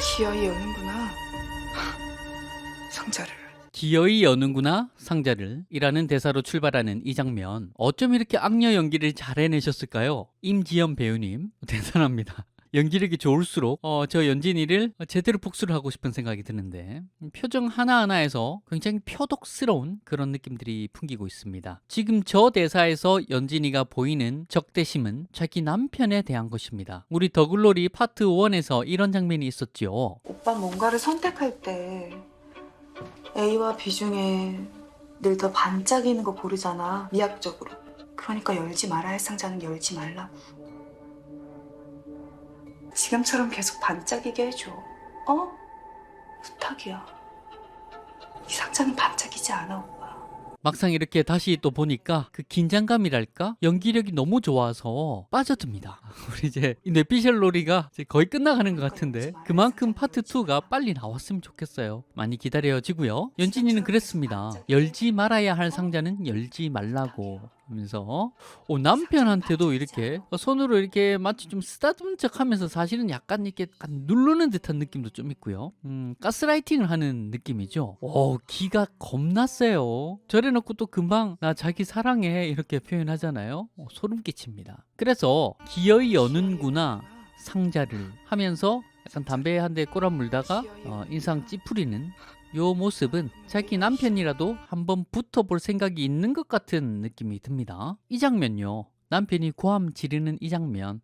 기어이 여는구나. 상자를. 기어이 여는구나 상자를 이라는 대사로 출발하는 이 장면 어쩜 이렇게 악녀 연기를 잘 해내셨을까요? 임지연 배우님 대단합니다. 연기력이 좋을수록 어, 저 연진이를 제대로 복수를 하고 싶은 생각이 드는데 표정 하나하나에서 굉장히 표독스러운 그런 느낌들이 풍기고 있습니다. 지금 저 대사에서 연진이가 보이는 적대심은 자기 남편에 대한 것입니다. 우리 더글로리 파트 1에서 이런 장면이 있었죠. 오빠 뭔가를 선택할 때 A와 B 중에 늘 더 반짝이는 거 고르잖아. 미학적으로. 그러니까 열지 말아야 할 상자는 열지 말라고. 지금처럼 계속 반짝이게 해줘. 어? 부탁이야. 이 상자는 반짝이지 않아, 오빠. 막상 이렇게 다시 또 보니까 그 긴장감이랄까 연기력이 너무 좋아서 빠져듭니다. 우리 이제 이 뇌피셜 놀이가 이제 거의 끝나가는 것 같은데 그만큼 파트 2가 빨리 나왔으면 좋겠어요. 많이 기다려지고요. 연진이는 그랬습니다. 열지 말아야 할 상자는 열지 말라고 하면서 어, 남편한테도 이렇게 손으로 이렇게 마치 좀 쓰다듬은 척하면서 사실은 약간 이렇게 약간 누르는 듯한 느낌도 좀 있고요. 음, 가스라이팅을 하는 느낌이죠. 오, 기가 겁나 세요. 저래놓고 또 금방 나 자기 사랑해 이렇게 표현하잖아요. 어, 소름 끼칩니다. 그래서 기어이 여는구나 상자를 하면서 약간 담배 한 대 꼬라 물다가 어, 인상 찌푸리는 요 모습은 자기 남편이라도 한번 붙어볼 생각이 있는 것 같은 느낌이 듭니다. 이 장면요. 남편이 고함 지르는 이 장면.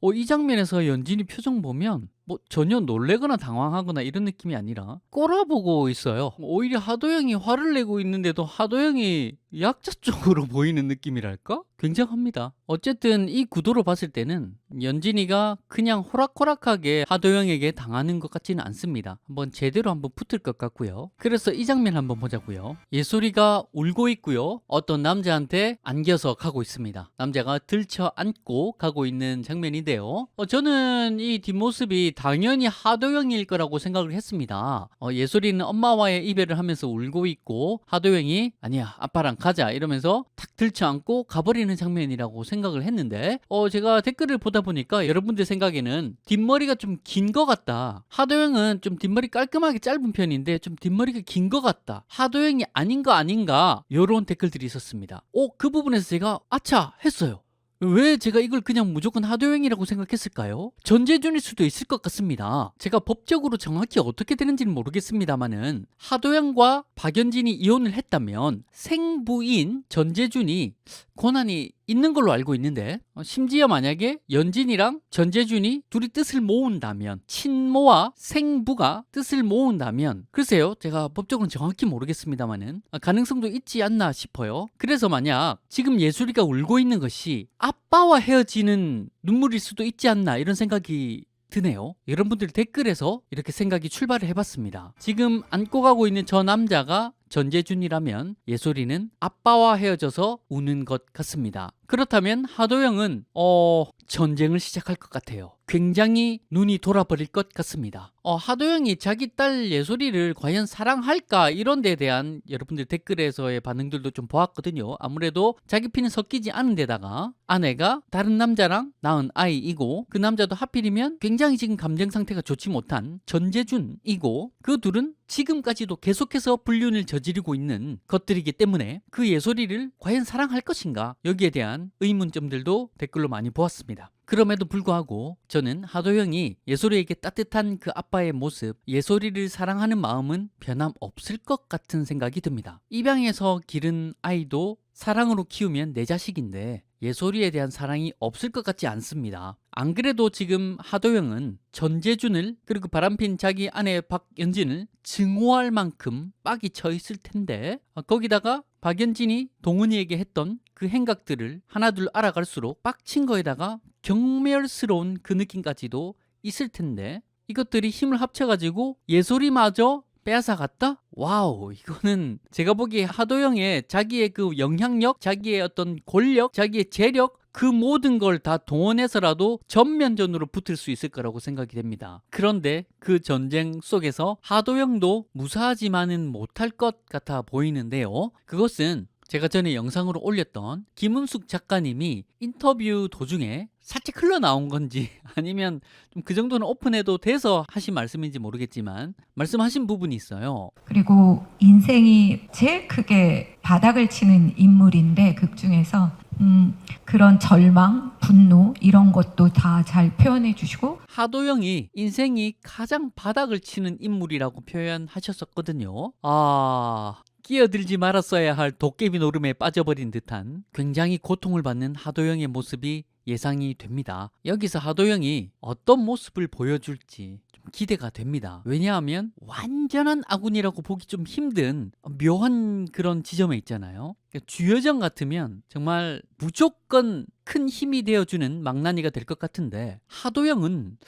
어, 이 장면에서 연진이 표정 보면 뭐 전혀 놀래거나 당황하거나 이런 느낌이 아니라 꼬라보고 있어요. 오히려 하도영이 화를 내고 있는데도 하도영이 약자 쪽으로 보이는 느낌이랄까? 굉장합니다. 어쨌든 이 구도로 봤을 때는 연진이가 그냥 호락호락하게 하도영에게 당하는 것 같지는 않습니다. 한번 제대로 한번 붙을 것 같고요. 그래서 이 장면 한번 보자고요. 예솔이가 울고 있고요. 어떤 남자한테 안겨서 가고 있습니다. 남자가 들쳐 안고 가고 있는 장면인데요. 어, 저는 이 뒷모습이 당연히 하도영일 거라고 생각을 했습니다. 어, 예솔이는 엄마와의 이별을 하면서 울고 있고 하도영이 아니야 아빠랑 가자 이러면서 탁 들쳐 안고 가버리는 장면이라고 생각을 했는데 어, 제가 댓글을 보다 보니까 여러분들 생각에는 뒷머리가 좀 긴 것 같다. 하도영은 좀 뒷머리 깔끔하게 짧은 편인데 좀 뒷머리가 긴 것 같다. 하도영이 아닌 거 아닌가 요런 댓글들이 있었습니다. 어, 그 부분에서 제가 아차 했어요. 왜 제가 이걸 그냥 무조건 하도영이라고 생각했을까요? 전재준일 수도 있을 것 같습니다. 제가 법적으로 정확히 어떻게 되는지는 모르겠습니다만은 하도영과 박연진이 이혼을 했다면 생부인 전재준이 권한이 있는 걸로 알고 있는데 어, 심지어 만약에 연진이랑 전재준이 둘이 뜻을 모은다면 친모와 생부가 뜻을 모은다면 글쎄요 제가 법적으로는 정확히 모르겠습니다만은 아, 가능성도 있지 않나 싶어요 그래서 만약 지금 예술이가 울고 있는 것이 아빠와 헤어지는 눈물일 수도 있지 않나 이런 생각이 드네요. 여러분들 댓글에서 이렇게 생각이 출발을 해봤습니다. 지금 안고 가고 있는 저 남자가 전재준이라면 예솔이는 아빠와 헤어져서 우는 것 같습니다. 그렇다면 하도영은 어 전쟁을 시작할 것 같아요. 굉장히 눈이 돌아버릴 것 같습니다. 어, 하도영이 자기 딸 예솔이를 과연 사랑할까 이런 데에 대한 여러분들 댓글에서의 반응들도 좀 보았거든요. 아무래도 자기 피는 섞이지 않은 데다가 아내가 다른 남자랑 낳은 아이이고 그 남자도 하필이면 굉장히 지금 감정 상태가 좋지 못한 전재준이고 그 둘은 지금까지도 계속해서 불륜을 저지르고 있는 것들이기 때문에 그 예솔이를 과연 사랑할 것인가 여기에 대한 의문점들도 댓글로 많이 보았습니다. 그럼에도 불구하고 저는 하도영이 예솔이에게 따뜻한 그 아빠 의 모습, 예솔이를 사랑하는 마음은 변함없을 것 같은 생각이 듭니다. 입양해서 기른 아이도 사랑으로 키우면 내 자식인데 예솔이에 대한 사랑이 없을 것 같지 않습니다. 안 그래도 지금 하도영은 전재준을 그리고 바람핀 자기 아내 박연진을 증오할 만큼 빡이 쳐 있을 텐데 어, 거기다가 박연진이 동은이에게 했던 그 행각들을 하나둘 알아갈수록 빡친 거에다가 경멸스러운 그 느낌까지도 있을 텐데 이것들이 힘을 합쳐가지고 예솔이마저 빼앗아 갔다? 와우, 이거는 제가 보기에 하도영의 자기의 그 영향력, 자기의 어떤 권력, 자기의 재력, 그 모든 걸 다 동원해서라도 전면전으로 붙을 수 있을 거라고 생각이 됩니다. 그런데 그 전쟁 속에서 하도영도 무사하지만은 못할 것 같아 보이는데요. 그것은 제가 전에 영상으로 올렸던 김은숙 작가님이 인터뷰 도중에 살짝 흘러나온 건지 아니면 좀 그 정도는 오픈해도 돼서 하신 말씀인지 모르겠지만 말씀하신 부분이 있어요. 그리고 인생이 제일 크게 바닥을 치는 인물인데 극 중에서 음, 그런 절망, 분노 이런 것도 다 잘 표현해 주시고 하도영이 인생이 가장 바닥을 치는 인물이라고 표현하셨었거든요. 아, 끼어들지 말았어야 할 도깨비 노름에 빠져버린 듯한 굉장히 고통을 받는 하도영의 모습이 예상이 됩니다. 여기서 하도영이 어떤 모습을 보여줄지 좀 기대가 됩니다. 왜냐하면 완전한 아군이라고 보기 좀 힘든 묘한 그런 지점에 있잖아요. 그러니까 주여정 같으면 정말 무조건 큰 힘이 되어주는 망나니가 될 것 같은데 하도영은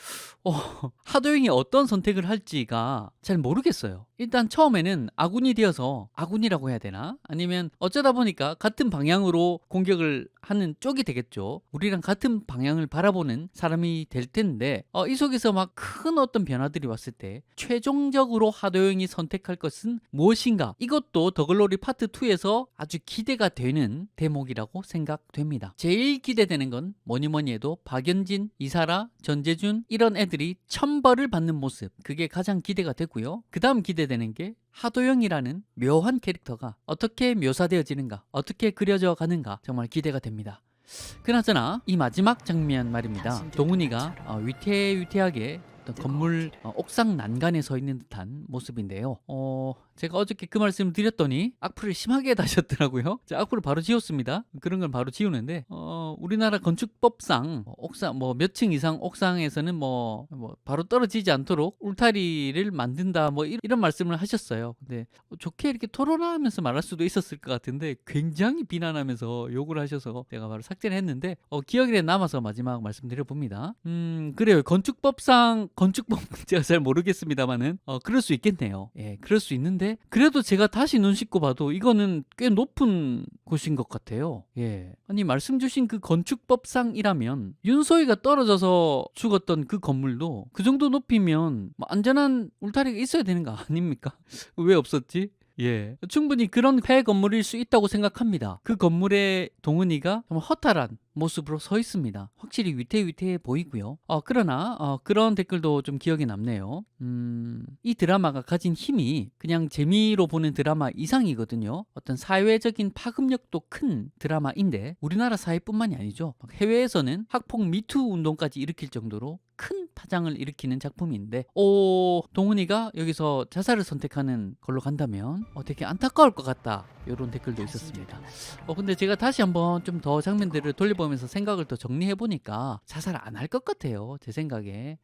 어, 하도영이 어떤 선택을 할지가 잘 모르겠어요. 일단 처음에는 아군이 되어서 아군이라고 해야 되나? 아니면 어쩌다 보니까 같은 방향으로 공격을 하는 쪽이 되겠죠. 우리랑 같은 방향을 바라보는 사람이 될 텐데 어, 이 속에서 막 큰 어떤 변화들이 왔을 때 최종적으로 하도영이 선택할 것은 무엇인가? 이것도 더글로리 파트 2에서 아주 기대가 되는 대목이라고 생각됩니다. 제일 기대되는 건 뭐니 뭐니 해도 박연진, 이사라, 전재준 이런 애들이 천벌을 받는 모습 그게 가장 기대가 되고요. 그 다음 기대되는 게 하도영이라는 묘한 캐릭터가 어떻게 묘사되어지는가, 어떻게 그려져 가는가 정말 기대가 됩니다. 그나저나 이 마지막 장면 말입니다. 동훈이가 어, 위태위태하게 어떤 건물 어, 옥상 난간에 서 있는 듯한 모습인데요. 어, 제가 어저께 그 말씀을 드렸더니 악플을 심하게 다셨더라고요. 제가 악플을 바로 지웠습니다. 그런 걸 바로 지우는데 어, 우리나라 건축법상 뭐 옥상 뭐 몇 층 이상 옥상에서는 뭐, 뭐 바로 떨어지지 않도록 울타리를 만든다 뭐 이- 이런 말씀을 하셨어요. 근데 좋게 이렇게 토론하면서 말할 수도 있었을 것 같은데 굉장히 비난하면서 욕을 하셔서 제가 바로 삭제를 했는데 어, 기억에 남아서 마지막 말씀드려 봅니다. 음 그래요. 건축법상 건축법 제가 잘 모르겠습니다만은 어, 그럴 수 있겠네요. 예, 그럴 수 있는데 그래도 제가 다시 눈 씻고 봐도 이거는 꽤 높은 곳인 것 같아요. 예, 아니 말씀 주신 그 건축법상이라면 윤소희가 떨어져서 죽었던 그 건물도 그 정도 높이면 뭐 안전한 울타리가 있어야 되는 거 아닙니까? 왜 없었지? 예. 충분히 그런 폐 건물일 수 있다고 생각합니다. 그 건물에 동은이가 정말 허탈한 모습으로 서 있습니다. 확실히 위태위태해 보이고요. 어, 그러나 어, 그런 댓글도 좀 기억에 남네요. 음, 이 드라마가 가진 힘이 그냥 재미로 보는 드라마 이상이거든요. 어떤 사회적인 파급력도 큰 드라마인데 우리나라 사회뿐만이 아니죠. 막 해외에서는 학폭 미투 운동까지 일으킬 정도로 큰 파장을 일으키는 작품인데 오 동훈이가 여기서 자살을 선택하는 걸로 간다면 어, 되게 안타까울 것 같다. 이런 댓글도 있었습니다. 어 근데 제가 다시 한번 좀 더 장면들을 돌려보면서 생각을 더 정리해 보니까 자살 안 할 것 같아요 제 생각에.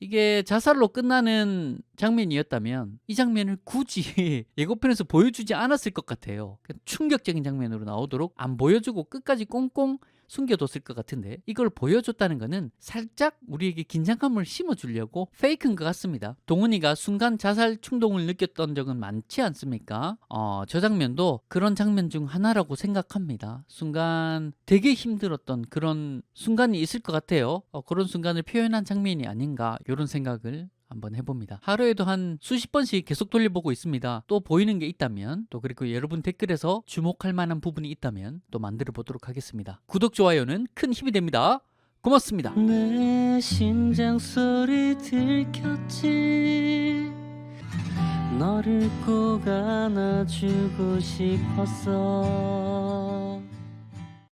이게 자살로 끝나는 장면이었다면 이 장면을 굳이 예고편에서 보여주지 않았을 것 같아요. 충격적인 장면으로 나오도록 안 보여주고 끝까지 꽁꽁 숨겨뒀을 것 같은데 이걸 보여줬다는 거는 살짝 우리에게 긴장감을 심어주려고 페이크인 것 같습니다. 동훈이가 순간 자살 충동을 느꼈던 적은 많지 않습니까? 어, 저 장면도 그런 장면 중 하나라고 생각합니다. 순간 되게 힘들었던 그런 순간이 있을 것 같아요. 어, 그런 순간을 표현한 장면이 아닌가 이런 생각을 한번 해봅니다. 하루에도 한 수십 번씩 계속 돌려보고 있습니다. 또 보이는 게 있다면 또 그리고 여러분 댓글에서 주목할 만한 부분이 있다면 또 만들어 보도록 하겠습니다. 구독 좋아요는 큰 힘이 됩니다. 고맙습니다. 내 심장 소리 들켰지 너를 꼭 안아주고 싶었어